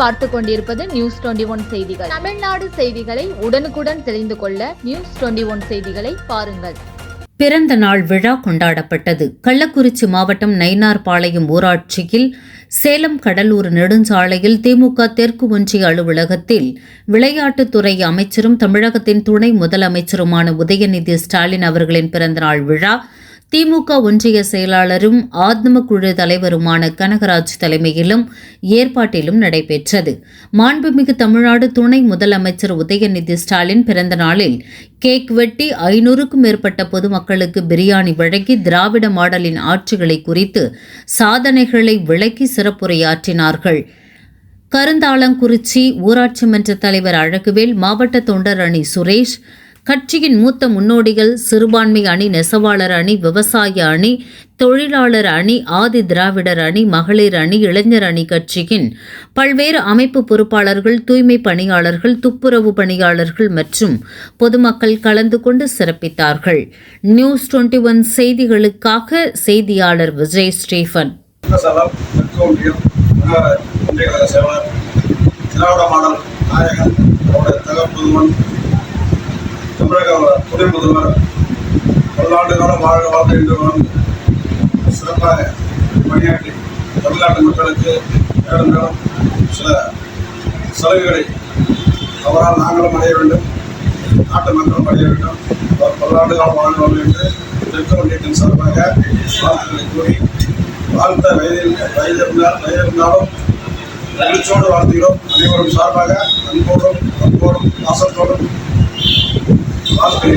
பார்த்து கொண்டிருப்பது news twenty one செய்திகள். தமிழ்நாடு செய்திகளை உடனுக்குடன் தெரிந்து கொள்ள நியூஸ் டுவெண்டி ஒன் செய்திகளை பாருங்கள். பிறந்த நாள் விழா கொண்டாடப்பட்டது. கள்ளக்குறிச்சி மாவட்டம் நயினார்பாளையம் ஊராட்சியில் சேலம் கடலூர் நெடுஞ்சாலையில் திமுக தெற்கு ஒன்றிய அலுவலகத்தில் விளையாட்டுத்துறை அமைச்சரும் தமிழகத்தின் துணை முதலமைச்சருமான உதயநிதி ஸ்டாலின் அவர்களின் பிறந்தநாள் விழா திமுக ஒன்றிய செயலாளரும் ஆத்ம குழு தலைவருமான கனகராஜ் தலைமையிலும் ஏற்பாட்டிலும் நடைபெற்றது. மாண்புமிகு தமிழ்நாடு துணை முதலமைச்சர் உதயநிதி ஸ்டாலின் பிறந்த நாளில் கேக் வெட்டி ஐநூறுக்கும் மேற்பட்ட பொதுமக்களுக்கு பிரியாணி வழங்கி திராவிட மாடலின் ஆட்சிகளை குறித்து சாதனைகளை விளக்கி சிறப்புரையாற்றினார்கள். கருந்தாளங்குறிச்சி ஊராட்சி மன்ற தலைவர் அழகுவேல் மாவட்ட தொண்டர் அணி சுரேஷ் கட்சியின் மூத்த முன்னோடிகள் சிறுபான்மை அணி நெசவாளர் அணி விவசாய அணி தொழிலாளர் அணி ஆதி திராவிடர் அணி மகளிர் அணி இளைஞர் அணி கட்சியின் பல்வேறு அமைப்பு பொறுப்பாளர்கள் தூய்மை பணியாளர்கள் துப்புரவு பணியாளர்கள் மற்றும் பொதுமக்கள் கலந்து கொண்டு சிறப்பித்தார்கள். நியூஸ் டுவெண்ட்டி ஒன் செய்திகளுக்காக செய்தியாளர் விஜய் ஸ்டீஃபன் திராவிட மாடல் நாயகன் அவருடைய தகப்பதுமன் தமிழக துணை முதல்வர் பல்லாண்டு காலம் வாழ வாழ்க என்று சிறப்பாக பணியாற்றி தமிழ்நாட்டு மக்களுக்கு மேலும் மேலும் சில சலுகைகளை அவரால் நாங்களும் அடைய வேண்டும் நாட்டு மக்களும் அடைய வேண்டும். அவர் பல்லாண்டு காலம் வாழ்க என்று தெற்கு சார்பாக வாழ்த்துக்களை கூறி வாழ்த்த வயதில் வயதிருந்தால் வயதிருந்தாலும் மகிழ்ச்சியோடு வாழ்த்துகிறோம். அனைவரும் சார்பாக அன்போடும் அன்போடும் பாசத்தோடும் 好可